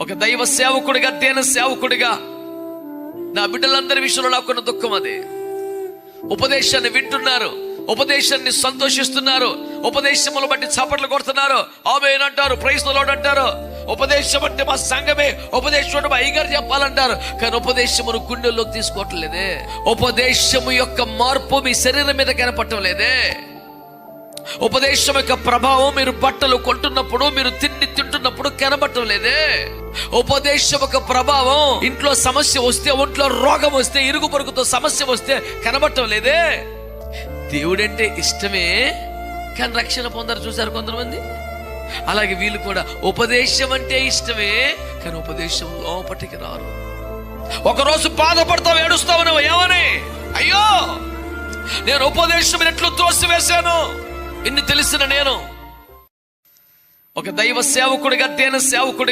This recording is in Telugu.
ఒక దైవ సేవకుడిగా దేన సేవకుడిగా నా బిడ్డలందరి విషయంలో నాకున్న దుఃఖం అది. ఉపదేశాన్ని వింటున్నారు ఉపదేశాన్ని సంతోషిస్తున్నారు ఉపదేశములు బట్టి చప్పట్లు కొడుతున్నారు. ఆమె అంటారు ప్రైస్ అంటారు. ఉపదేశం అంటే మా సంఘమే ఉపదేశం అంటే మా అయ్యగారు చెప్పాలంటారు. కానీ ఉపదేశమును గుండెల్లోకి తీసుకోవట్లేదే ఉపదేశము యొక్క మార్పు మీ శరీరం మీద కనపడటం లేదే. ఉపదేశం యొక్క ప్రభావం మీరు బట్టలు కొంటున్నప్పుడు మీరు తిండి తింటున్నప్పుడు కనబడటం లేదే. ఉపదేశం ఒక ప్రభావం. ఇంట్లో సమస్య వస్తే ఒంట్లో రోగం వస్తే ఇరుగు పొరుగుతో సమస్య వస్తే కనబడటం లేదే. దేవుడంటే ఇష్టమే కానీ రక్షణ పొందారు చూశారు కొంతమంది. అలాగే వీళ్ళు కూడా ఉపదేశం అంటే ఇష్టమే కానీ ఉపదేశం లోపటికి రారు. ఒకరోజు బాధపడతావు ఏడుస్తావు నువ్వు ఏమని? అయ్యో! నేను ఉపదేశం ఎట్లు త్రోసి వేశాను ఇన్ని తెలిసిన నేను ఒక దైవ సేవకుడిగా దేన సేవకుడి